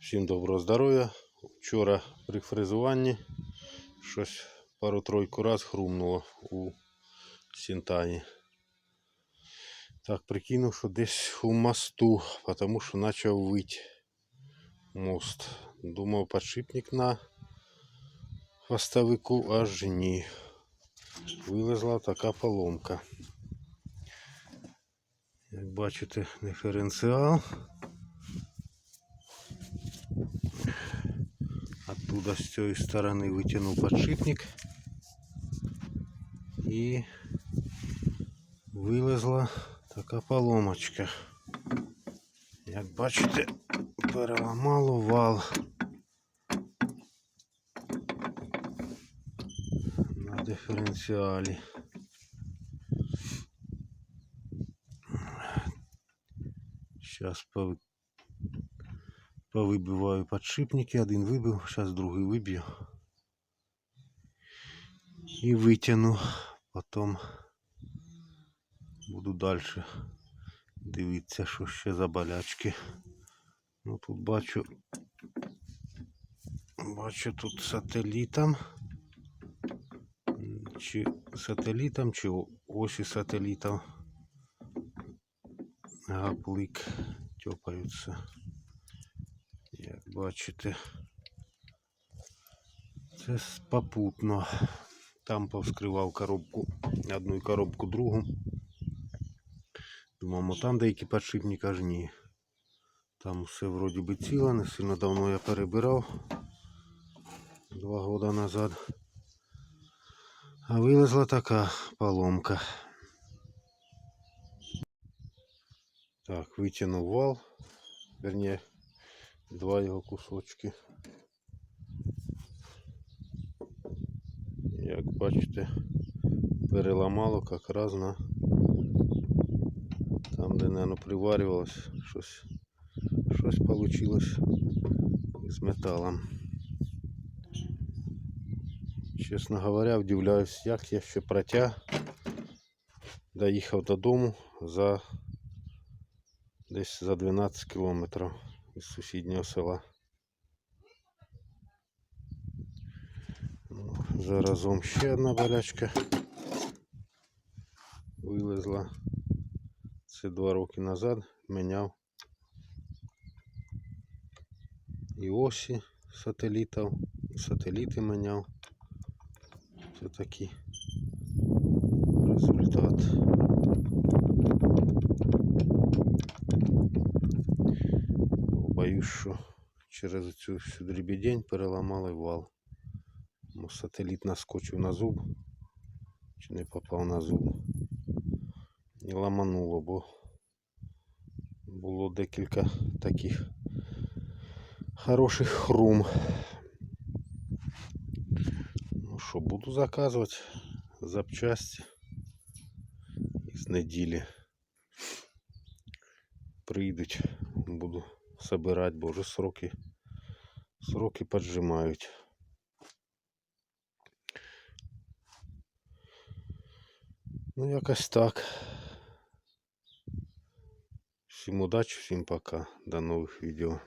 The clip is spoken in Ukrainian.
Всім доброго здоров'я. Вчора при фрезуванні щось пару-тройку раз хрумнуло у сінтані. Так, прикинув, що десь у мосту, тому що почав вити мост. Думав подшипник на хвостовику, аж ні. Вилезла така поломка. Як бачите, диференціал. Оттуда с той стороны вытянул подшипник и вилезла така поломочка. Як бачите, переламало вал на диференціалі. Сейчас пов... повыбиваю подшипники. Один выбил, сейчас другой выбью. И вытяну. Потом буду дальше дивитися, що ще за болячки. Ну тут бачу. Бачу тут сателітом. Чи сателітом, чи осі сателітом. Гаплик тьопаються. Бачите, це попутно. Там повскривав коробку, одну коробку другу. Думаємо, там деякі подшипники аж ні. Там все вроді би ціло, не сильно давно я перебирав. Два роки назад. А вилезла така поломка. Так, витягнув вал. Вернее, два його кусочки. Як бачите, переламало якраз на там, де наверное, приварювалось щось. Щось вийшло з металом. Чесно говоря, вдивляюсь, як я ще протяг доїхав додому за десь за 12 кілометрів із сусіднього села. Ну, Заразом ще одна болячка вилезла. Це два роки назад міняв і осі сателітів, сателіти міняв. Це такий результат. Боюсь, що через цю дрібідень переламали вал. Ну, Сателіт наскочив на зуб, чи не попав на зуб. І ламануло, бо було декілька таких хороших хрум. Ну що, буду заказувати запчасті із неділі. Прийдуть, буду собирать, бо вже сроки, сроки поджимають. Ну, якось так. Всім удачі, всім пока. До нових відео.